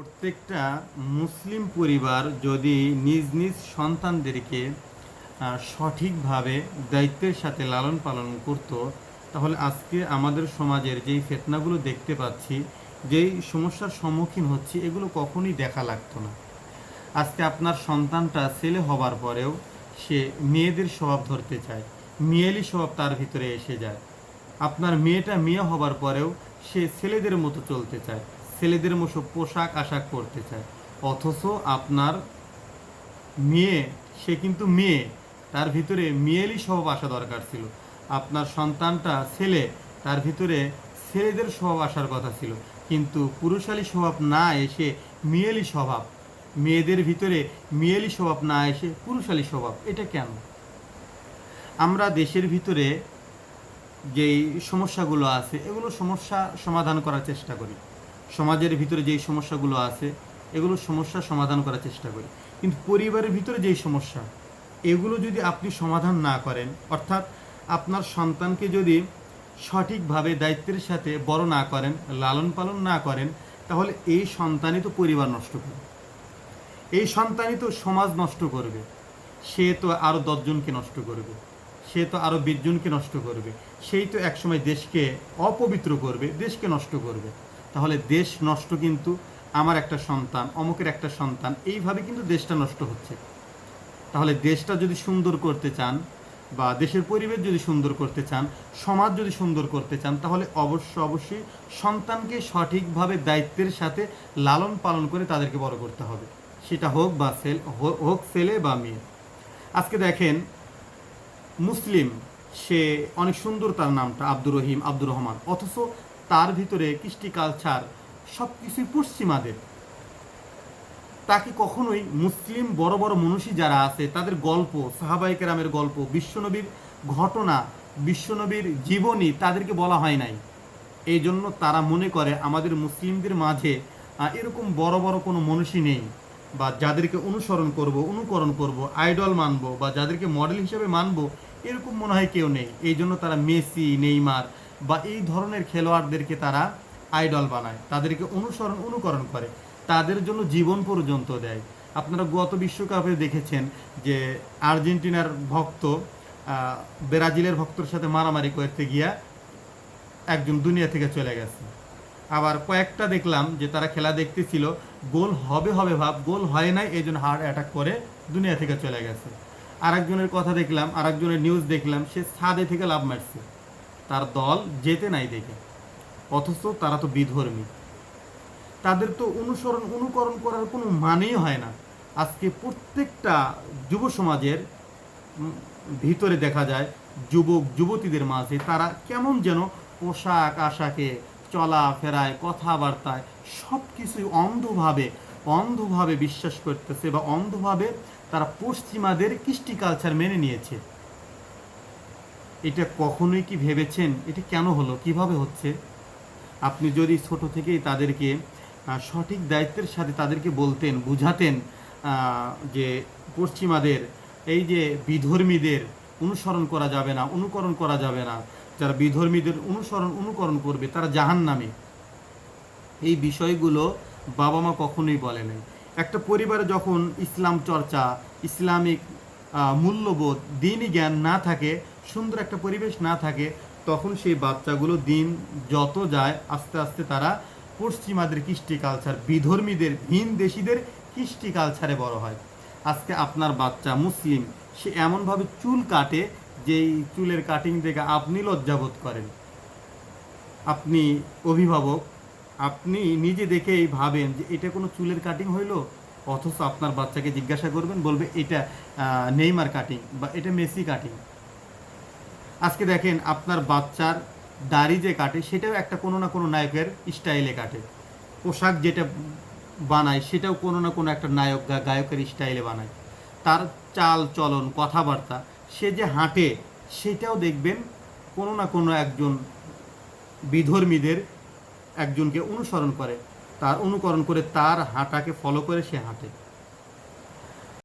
প্রত্যেকটা মুসলিম পরিবার যদি নিজ নিজ সন্তানদেরকে সঠিকভাবে দায়িত্বের সাথে লালন পালন করত, তাহলে আজকে আমাদের সমাজের যেই ফেতনাগুলো দেখতে পাচ্ছি, যেই সমস্যার সম্মুখীন হচ্ছি, এগুলো কখনই দেখা লাগতো না। আজকে আপনার সন্তানটা ছেলে হবার পরেও সে মেয়েদের স্বভাব ধরতে চায়, মেয়েলি স্বভাব তার ভিতরে এসে যায়। আপনার মেয়েটা মেয়ে হবার পরেও সে ছেলেদের মতো চলতে চায়। ছেলেদের মতো পোশাক আশাক পরতে চায়। অথচ আপনার মেয়ে, সে কিন্তু মেয়ে, তার ভিতরে মেয়েলি স্বভাব আসা দরকার ছিল। আপনার সন্তানটা ছেলে, তার ভিতরে ছেলেদের স্বভাব আসার কথা ছিল। কিন্তু পুরুষালী স্বভাব না এসে মেয়েলি স্বভাব, মেয়েদের ভিতরে মেয়েলি স্বভাব না এসে পুরুষালী স্বভাব, এটা কেন? আমরা দেশের ভিতরে যেই সমস্যাগুলো আছে, এগুলো সমস্যা সমাধান করার চেষ্টা করি। সমাজের ভিতরে যেই সমস্যাগুলো আছে, এগুলো সমস্যা সমাধান করার চেষ্টা করি। কিন্তু পরিবারের ভিতরে যেই সমস্যা, এগুলো যদি আপনি সমাধান না করেন, অর্থাৎ আপনার সন্তানকে যদি সঠিকভাবে দায়িত্বের সাথে বড় না করেন, লালন পালন না করেন, তাহলে এই সন্তানই তো পরিবার নষ্ট করবে। এই সন্তানই তো সমাজ নষ্ট করবে। সে তো আরও দশজনকে নষ্ট করবে। সে তো আরও বিশজনকে নষ্ট করবে। সেই তো একসময় দেশকে অপবিত্র করবে, দেশকে নষ্ট করবে। তাহলে দেশ নষ্ট কিন্তু আমার একটা সন্তান, অমুকের একটা সন্তান, এইভাবে কিন্তু দেশটা নষ্ট হচ্ছে। তাহলে দেশটা যদি সুন্দর করতে চান বা দেশের পরিবেশ যদি সুন্দর করতে চান, সমাজ যদি সুন্দর করতে চান, তাহলে অবশ্য অবশ্যই সন্তানকে সঠিকভাবে দায়িত্বের সাথে লালন পালন করে তাদেরকে বড় করতে হবে। সেটা হোক বা সেল হোক ছেলে বা মেয়ে। আজকে দেখেন মুসলিম, সে অনেক সুন্দর তার নামটা, আব্দুর রহিম, আব্দুর রহমান। অথচ তার ভিতরে কৃষ্টি কালচার সব কিছুই পশ্চিমাদের। তাকে কখনোই মুসলিম বড় বড় মনীষী যারা আছে, তাদের গল্প সাহাবাই কেরামের গল্প, বিশ্বনবীর ঘটনা, বিশ্বনবীর জীবনী তাদেরকে বলা হয় নাই। এই জন্য তারা মনে করে আমাদের মুসলিমদের মাঝে এরকম বড় বড় কোনো মনীষী নেই বা যাদেরকে অনুসরণ করব, অনুকরণ করব আইডল মানব বা যাদেরকে মডেল হিসেবে মানব, এরকম মনে হয় কেউ নেই। এই জন্য তারা মেসি, নেইমার বা এই ধরনের খেলোয়াড়দেরকে তারা আইডল বানায়, তাদেরকে অনুসরণ, অনুকরণ করে, তাদের জন্য জীবন পর্যন্ত দেয়। আপনারা গত বিশ্বকাপে দেখেছেন যে আর্জেন্টিনার ভক্ত ব্রাজিলের ভক্তর সাথে মারামারি করতে গিয়া একজন দুনিয়া থেকে চলে গেছে। আবার কয়েকটা দেখলাম যে তারা খেলা দেখতেছিল, গোল হবে হবে ভাব, গোল হয় নাই, এই জন্য হার্ট অ্যাটাক করে দুনিয়া থেকে চলে গেছে। আরেকজনের কথা দেখলাম, আরেকজনের নিউজ দেখলাম, সে ছাদে থেকে লাভ মারছে। তার দল যেতে নাই দেখে, অথচ তারা তো বিধর্মী। তাদের তো অনুসরণ অনুকরণ করার কোনো মানেই হয় না। আজকে প্রত্যেকটা যুব সমাজের ভিতরে দেখা যায় যুবক, যুবতীদের মাঝে তারা কেমন যেন পোশাক আশাকে, চলাফেরায়, কথাবার্তায় সব কিছুই অন্ধভাবে অন্ধভাবে বিশ্বাস করতেছে বা অন্ধভাবে তারা পশ্চিমাদের কৃষ্টি কালচার মেনে নিয়েছে। এটা কখনোই কি ভেবেছেন? এটা কেন হলো? কীভাবে হচ্ছে? আপনি যদি ছোট থেকেই তাদেরকে সঠিক দায়িত্বের সাথে তাদেরকে বলতেন, বুঝাতেন যে পশ্চিমাদের, এই যে বিধর্মীদের অনুসরণ করা যাবে না, অনুকরণ করা যাবে না, যারা বিধর্মীদের অনুসরণ, অনুকরণ করবে, তারা জাহান নামে এই বিষয়গুলো বাবা মা কখনোই বলে নাই। একটা পরিবারে যখন ইসলাম চর্চা, ইসলামিক মূল্যবোধ, দিনই জ্ঞান না থাকে, সুন্দর একটা পরিবেশ না থাকে, তখন সেই বাচ্চাগুলো দিন যত যায়, আস্তে আস্তে তারা পশ্চিমাদের কৃষ্টি কালচার বিধর্মীদের, ভিন দেশিদের কৃষ্টি কালচারে বড় হয়। আজকে আপনার বাচ্চা মুসলিম, সে এমনভাবে চুল কাটে, যেই চুলের কাটিং দেখে আপনি লজ্জাবোধ করেন। আপনি অভিভাবক, আপনি নিজে দেখেই ভাবেন যে এটা কোনো চুলের কাটিং হইল? অথচ আপনার বাচ্চাকে জিজ্ঞাসা করবেন, বলবে এটা নেইমার কাটিং বা এটা মেসি কাটিং। আজকে দেখেন আপনার বাচ্চার দাড়ি যে কাটে, সেটাও একটা কোনো না কোনো নায়কের স্টাইলে কাটে। পোশাক যেটা বানায়, সেটাও কোনো না কোনো একটা নায়ক গায়কের স্টাইলে বানায়। তার চাল চলন, কথাবার্তা, সে যে হাঁটে, সেটাও দেখবেন কোনো না কোনো একজন বিধর্মীদের একজনকে অনুসরণ করে। তার অনুকরণ করে তার হাঁটাকে ফলো করে সে হাঁটে।